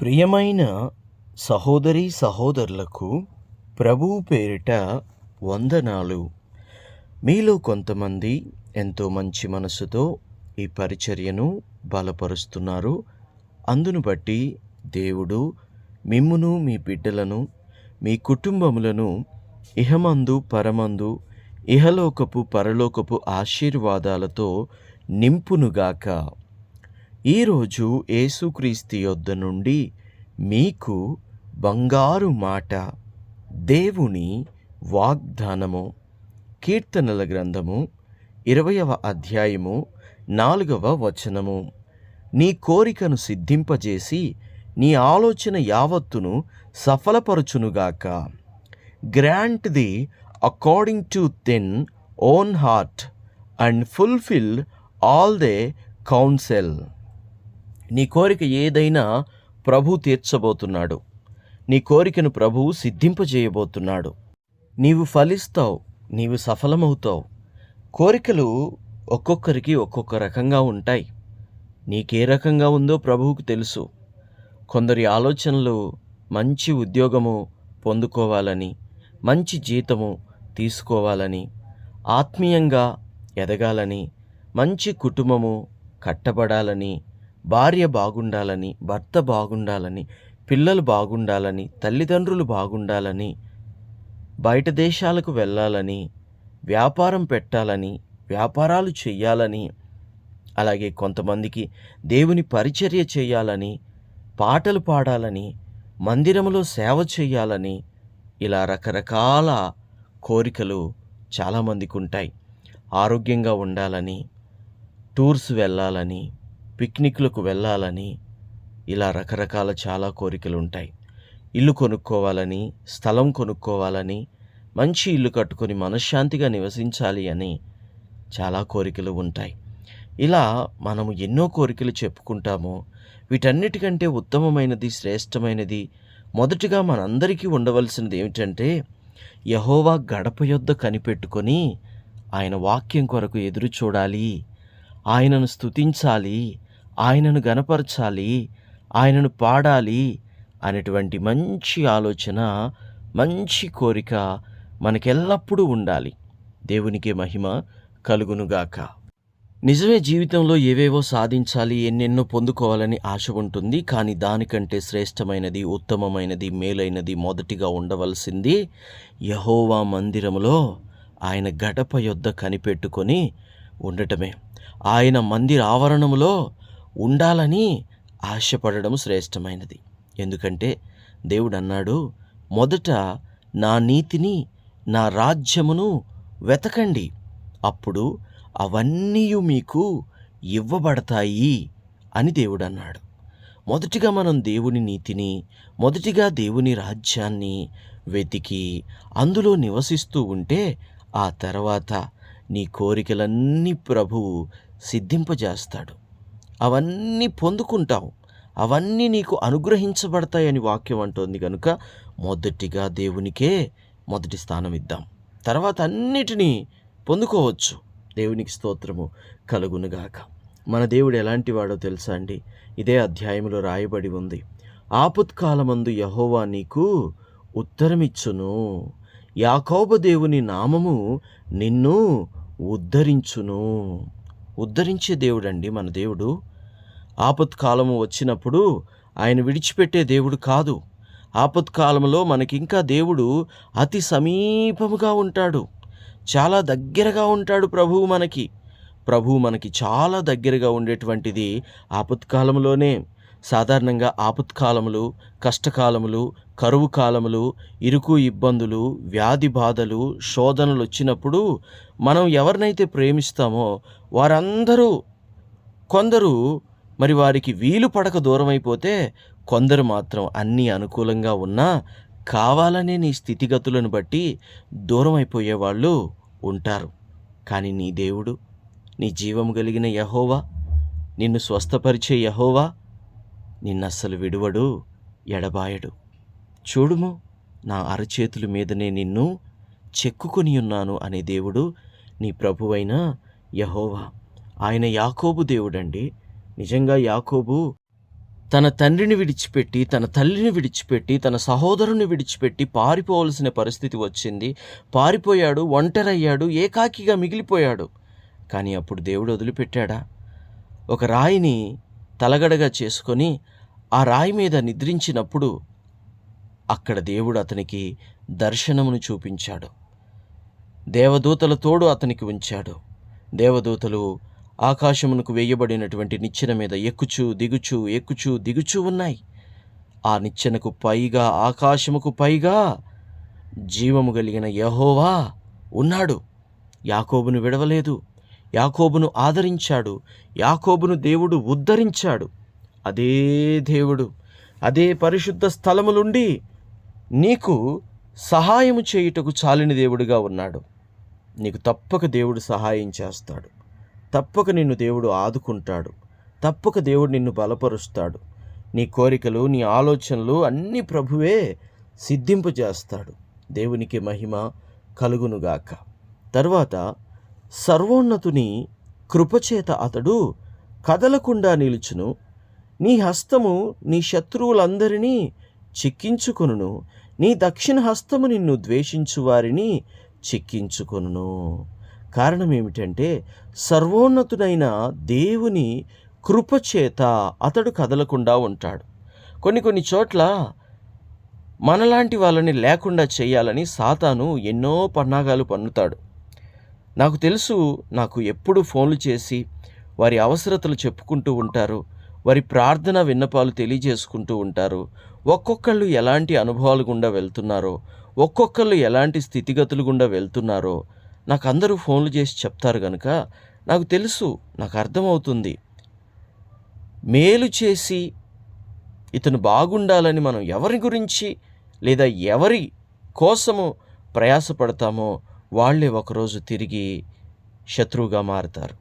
ప్రియమైన సహోదరి సహోదరులకు ప్రభువు పేరిట వందనాలు. మీలో కొంతమంది ఎంతో మంచి మనసుతో ఈ పరిచర్యను బలపరుస్తున్నారు. అందును బట్టి దేవుడు మిమ్మును మీ బిడ్డలను మీ కుటుంబములను ఇహమందు పరమందు ఇహలోకపు పరలోకపు ఆశీర్వాదాలతో నింపునుగాక. ఈరోజు ఏసుక్రీస్తు యొద్ద నుండి మీకు బంగారు మాట దేవుని వాగ్దానము కీర్తనల గ్రంథము ఇరవయవ అధ్యాయము నాలుగవ వచనము. నీ కోరికను సిద్ధింపజేసి నీ ఆలోచన యావత్తును సఫలపరచునుగాక. Grant thee according to thine own heart and fulfil all thy counsel నీ కోరిక ఏదైనా ప్రభు తీర్చబోతున్నాడు. నీ కోరికను ప్రభువు సిద్ధింపజేయబోతున్నాడు. నీవు ఫలిస్తావు నీవు సఫలమవుతావు. కోరికలు ఒక్కొక్కరికి ఒక్కొక్క రకంగా ఉంటాయి. నీకే రకంగా ఉందో ప్రభువుకు తెలుసు. కొందరి ఆలోచనలు మంచి ఉద్యోగము పొందుకోవాలని మంచి జీతము తీసుకోవాలని ఆత్మీయంగా ఎదగాలని మంచి కుటుంబము కట్టబడాలని భార్య బాగుండాలని భర్త బాగుండాలని పిల్లలు బాగుండాలని తల్లిదండ్రులు బాగుండాలని బయట దేశాలకు వెళ్ళాలని వ్యాపారం పెట్టాలని వ్యాపారాలు చెయ్యాలని అలాగే కొంతమందికి దేవుని పరిచర్య చేయాలని పాటలు పాడాలని మందిరంలో సేవ చేయాలని ఇలా రకరకాల కోరికలు చాలామందికి ఉంటాయి. ఆరోగ్యంగా ఉండాలని టూర్స్ వెళ్ళాలని పిక్నిక్లకు వెళ్ళాలని ఇలా రకరకాల చాలా కోరికలు ఉంటాయి ఇల్లు కొనుక్కోవాలని స్థలం కొనుక్కోవాలని మంచి ఇల్లు కట్టుకొని మనశ్శాంతిగా నివసించాలి అని చాలా కోరికలు ఉంటాయి. ఇలా మనము ఎన్నో కోరికలు చెప్పుకుంటాము వీటన్నిటికంటే ఉత్తమమైనది శ్రేష్టమైనది మొదటిగా మనందరికీ ఉండవలసినది ఏమిటంటే యహోవా గడప యొద్ద కనిపెట్టుకొని ఆయన వాక్యం కొరకు ఎదురు చూడాలి ఆయనను స్తుతించాలి ఆయనను గనపరచాలి ఆయనను పాడాలి అనేటువంటి మంచి ఆలోచన మంచి కోరిక మనకెల్లప్పుడూ ఉండాలి. దేవునికి మహిమ కలుగునుగాక. నిజమే జీవితంలో ఏవేవో సాధించాలి ఎన్నెన్నో పొందుకోవాలని ఆశ ఉంటుంది. కానీ దానికంటే శ్రేష్టమైనది ఉత్తమమైనది మేలైనది మొదటిగా ఉండవలసింది యహోవా మందిరములో ఆయన గడప యొద్ద కనిపెట్టుకొని ఉండటమే. ఆయన మందిర ఆవరణములో ఉండాలని ఆశపడడం శ్రేష్టమైనది. ఎందుకంటే దేవుడు అన్నాడు మొదట నా నీతిని నా రాజ్యమును వెతకండి. అప్పుడు అవన్నీ మీకు ఇవ్వబడతాయి అని దేవుడు అన్నాడు. మొదటిగా మనం దేవుని నీతిని మొదటిగా దేవుని రాజ్యాన్ని వెతికి అందులో నివసిస్తూ ఉంటే ఆ తర్వాత నీ కోరికలన్నీ ప్రభువు సిద్ధింపజేస్తాడు. అవన్నీ పొందుకుంటావు. అవన్నీ నీకు అనుగ్రహించబడతాయని వాక్యం అంటోంది కనుక మొదటిగా దేవునికే మొదటి స్థానం ఇద్దాం. తర్వాత అన్నిటినీ పొందుకోవచ్చు. దేవునికి స్తోత్రము కలుగునుగాక. మన దేవుడు ఎలాంటి వాడో తెలుసా అండి? ఇదే అధ్యాయంలో రాయబడి ఉంది. ఆపత్కాలమందు యహోవా నీకు ఉత్తరమిచ్చును. యాకోబ దేవుని నామము నిన్ను ఉద్ధరించును. ఉద్ధరించే దేవుడండి మన దేవుడు. ఆపత్కాలము వచ్చినప్పుడు ఆయన విడిచిపెట్టే దేవుడు కాదు. ఆపత్కాలంలో మనకింకా దేవుడు అతి సమీపముగా ఉంటాడు. చాలా దగ్గరగా ఉంటాడు ప్రభువు మనకి. ప్రభువు మనకి చాలా దగ్గరగా ఉండేటువంటిది ఆపత్కాలంలోనే సాధారణంగా ఆపత్కాలములు కష్టకాలములు కరువు కాలములు ఇరుకు ఇబ్బందులు వ్యాధి బాధలు శోధనలు వచ్చినప్పుడు మనం ఎవరినైతే ప్రేమిస్తామో వారందరూ కొందరు మరి వారికి వీలు పడక దూరమైపోతే కొందరు మాత్రం అన్నీ అనుకూలంగా ఉన్నా కావాలనే నీ స్థితిగతులను బట్టి దూరం అయిపోయేవాళ్ళు ఉంటారు. కానీ నీ దేవుడు నీ జీవము కలిగిన యహోవా నిన్ను స్వస్థపరిచే యహోవా నిన్నస్సలు విడువడు ఎడబాయడు. చూడుము నా అరచేతుల మీదనే నిన్ను చెక్కుకొని ఉన్నాను అనే దేవుడు నీ ప్రభువైన యహోవా. ఆయన యాకోబు దేవుడండి. నిజంగా యాకోబు? తన తండ్రిని విడిచిపెట్టి తన తల్లిని విడిచిపెట్టి తన సహోదరుని విడిచిపెట్టి పారిపోవలసిన పరిస్థితి వచ్చింది. పారిపోయాడు ఒంటరయ్యాడు ఏకాకిగా మిగిలిపోయాడు. కానీ అప్పుడు దేవుడు వదిలిపెట్టాడా? ఒక రాయిని తలగడగా చేసుకొని ఆ రాయి మీద నిద్రించినప్పుడు అక్కడ దేవుడు అతనికి దర్శనమును చూపించాడు. దేవదూతల తోడు అతనికి ఉంచాడు. దేవదూతలు ఆకాశమునకు వేయబడినటువంటి నిచ్చెన మీద ఎక్కుచూ దిగుచూ ఎక్కుచూ దిగుచూ ఉన్నాయి. ఆ నిచ్చెనకు పైగా ఆకాశముకు పైగా జీవము కలిగిన యహోవా ఉన్నాడు. యాకోబును విడవలేదు. యాకోబును ఆదరించాడు. యాకోబును దేవుడు ఉద్ధరించాడు. అదే దేవుడు అదే పరిశుద్ధ స్థలములుండి నీకు సహాయము చేయుటకు చాలిన దేవుడిగా ఉన్నాడు. నీకు తప్పక దేవుడు సహాయం చేస్తాడు. తప్పక నిన్ను దేవుడు ఆదుకుంటాడు. తప్పక దేవుడు నిన్ను బలపరుస్తాడు. నీ కోరికలు నీ ఆలోచనలు అన్నీ ప్రభువే సిద్ధింపజేస్తాడు. దేవునికి మహిమ కలుగునుగాక. తర్వాత సర్వోన్నతుని కృపచేత అతడు కదలకుండా నిలుచును. నీ హస్తము నీ శత్రువులందరినీ చిక్కించుకొనును. నీ దక్షిణ హస్తము నిన్ను ద్వేషించు వారిని చిక్కించుకొనును. కారణం ఏమిటంటే సర్వోన్నతుడైన దేవుని కృపచేత అతడు కదలకుండా ఉంటాడు. కొన్ని కొన్ని చోట్ల మనలాంటి వాళ్ళని లేకుండా చేయాలని సాతాను ఎన్నో పన్నాగాలు పన్నుతాడు. నాకు తెలుసు నాకు ఎప్పుడు ఫోన్లు చేసి వారి అవసరతలు చెప్పుకుంటూ ఉంటారు వారి ప్రార్థన విన్నపాలు తెలియజేసుకుంటూ ఉంటారు. ఒక్కొక్కళ్ళు ఎలాంటి అనుభవాలు గుండా వెళ్తున్నారో ఒక్కొక్కళ్ళు ఎలాంటి స్థితిగతులు గుండా వెళ్తున్నారో నాకు అందరూ ఫోన్లు చేసి చెప్తారు కనుక నాకు తెలుసు నాకు అర్థమవుతుంది. మేలు చేసి ఇతను బాగుండాలని మనం ఎవరి గురించి లేదా ఎవరి కోసము ప్రయాసపడతామో వాళ్ళే ఒకరోజు తిరిగి శత్రువుగా మారుతారు.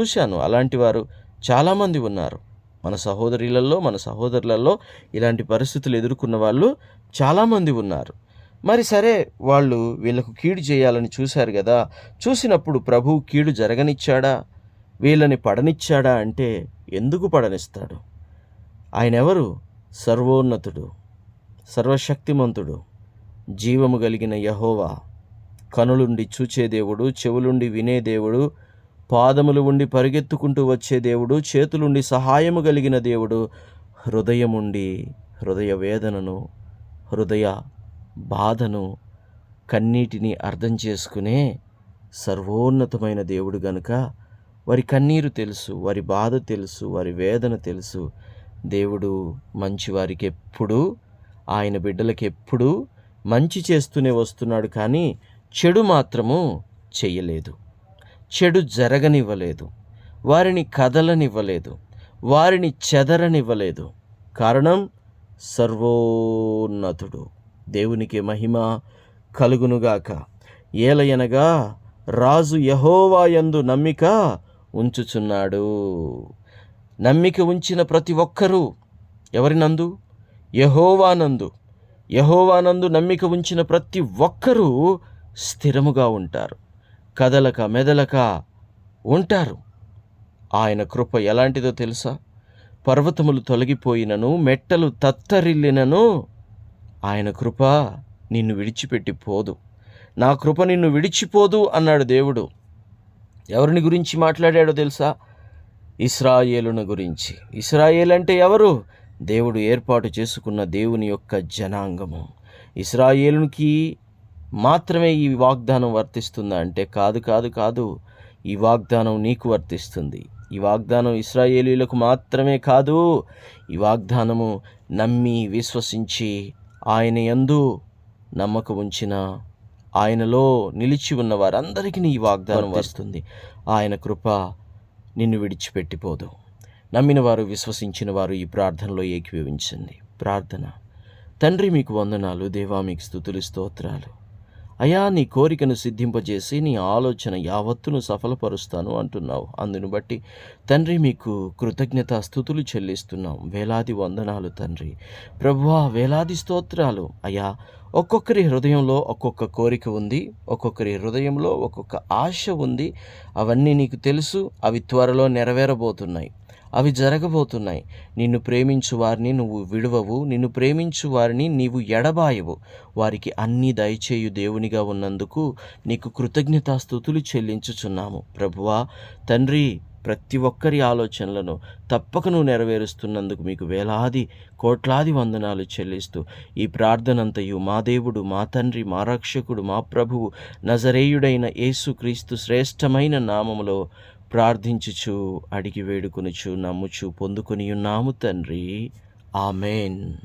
చూశాను అలాంటి వారు చాలామంది ఉన్నారు. మన సహోదరులలో మన సహోదరులలో ఇలాంటి పరిస్థితులు ఎదుర్కొన్న వాళ్ళు చాలామంది ఉన్నారు. మరి సరే వాళ్ళు వీళ్ళకు కీడు చేయాలని చూశారు కదా చూసినప్పుడు ప్రభు కీడు జరగనిచ్చాడా? వీళ్ళని పడనిచ్చాడా అంటే ఎందుకు పడనిస్తాడు? ఆయన ఎవరు సర్వోన్నతుడు సర్వశక్తిమంతుడు జీవము కలిగిన యహోవా. కనులుండి చూచే దేవుడు చెవులుండి వినే దేవుడు పాదములు ఉండి పరిగెత్తుకుంటూ వచ్చే దేవుడు చేతులుండి సహాయము కలిగిన దేవుడు హృదయముండి హృదయ వేదనను హృదయ బాధను కన్నీటిని అర్థం చేసుకునే సర్వోన్నతమైన దేవుడు గనుక వారి కన్నీరు తెలుసు వారి బాధ తెలుసు వారి వేదన తెలుసు. దేవుడు మంచివారికి ఎప్పుడూ ఆయన బిడ్డలకి ఎప్పుడూ మంచి చేస్తూనే వస్తున్నాడు కానీ చెడు మాత్రము చెయ్యలేదు. చెడు జరగనివ్వలేదు. వారిని కదలనివ్వలేదు. వారిని చెదరనివ్వలేదు. కారణం సర్వోన్నతుడు. దేవునికి మహిమ కలుగునుగాక. ఏలయనగా రాజు యహోవాయందు నమ్మిక ఉంచుచున్నాడు. నమ్మిక ఉంచిన ప్రతి ఒక్కరూ ఎవరినందు యహోవానందు యహోవానందు నమ్మిక ఉంచిన ప్రతి ఒక్కరూ స్థిరముగా ఉంటారు. కదలక మెదలక ఉంటారు. ఆయన కృప ఎలాంటిదో తెలుసా? పర్వతములు తొలగిపోయినను మెట్టలు తత్తరిల్లినను ఆయన కృప నిన్ను విడిచిపెట్టి పోదు. నా కృప నిన్ను విడిచిపోదు అన్నాడు దేవుడు. ఎవరిని గురించి మాట్లాడాడో తెలుసా? ఇస్రాయేలును గురించి. ఇస్రాయేల్ అంటే ఎవరు? దేవుడు ఏర్పాటు చేసుకున్న దేవుని యొక్క జనాంగము. ఇస్రాయేలునికి మాత్రమే ఈ వాగ్దానం వర్తిస్తుందా అంటే కాదు కాదు కాదు. ఈ వాగ్దానం నీకు వర్తిస్తుంది. ఈ వాగ్దానం ఇస్రాయేలీలకు మాత్రమే కాదు. ఈ వాగ్దానము నమ్మి విశ్వసించి ఆయన యందు నమ్మకం ఉంచిన ఆయనలో నిలిచి ఉన్న వారందరికీ ఈ వాగ్దానం వస్తుంది. ఆయన కృప నిన్ను విడిచిపెట్టిపోదు. నమ్మిన వారు విశ్వసించిన వారు ఈ ప్రార్థనలో ఏకీభవించండి. ప్రార్థన. తండ్రి మీకు వందనాలు. దేవా మీకు స్థుతులు స్తోత్రాలు. అయా నీ కోరికను సిద్ధింపజేసి నీ ఆలోచన యావత్తును సఫలపరుస్తాను అంటున్నావు. అందును బట్టి తండ్రి మీకు కృతజ్ఞత స్థుతులు చెల్లిస్తున్నాం. వేలాది వందనాలు తండ్రి. ప్రభువా వేలాది స్తోత్రాలు. అయా ఒక్కొక్కరి హృదయంలో ఒక్కొక్క కోరిక ఉంది ఒక్కొక్కరి హృదయంలో ఒక్కొక్క ఆశ ఉంది. అవన్నీ నీకు తెలుసు అవి త్వరలో నెరవేరబోతున్నాయి. అవి జరగబోతున్నాయి. నిన్ను ప్రేమించు వారిని నువ్వు విడవవు. నిన్ను ప్రేమించు వారిని నీవు ఎడబాయవు. వారికి అన్నీ దయచేయు దేవునిగా ఉన్నందుకు నీకు కృతజ్ఞతాస్థుతులు చెల్లించుచున్నాము. ప్రభువా తండ్రి ప్రతి ఒక్కరి ఆలోచనలను తప్పక నువ్వు నెరవేరుస్తున్నందుకు మీకు వేలాది కోట్లాది వందనాలు చెల్లిస్తూ ఈ ప్రార్థనంతయు మా దేవుడు మా తండ్రి మా రక్షకుడు మా ప్రభువు నజరేయుడైన యేసుక్రీస్తు శ్రేష్టమైన నామములో ప్రార్థించుచు అడిగి వేడుకొనుచు నమ్ముచు పొందుకొని ఉన్నాము తండ్రి. ఆమెన్.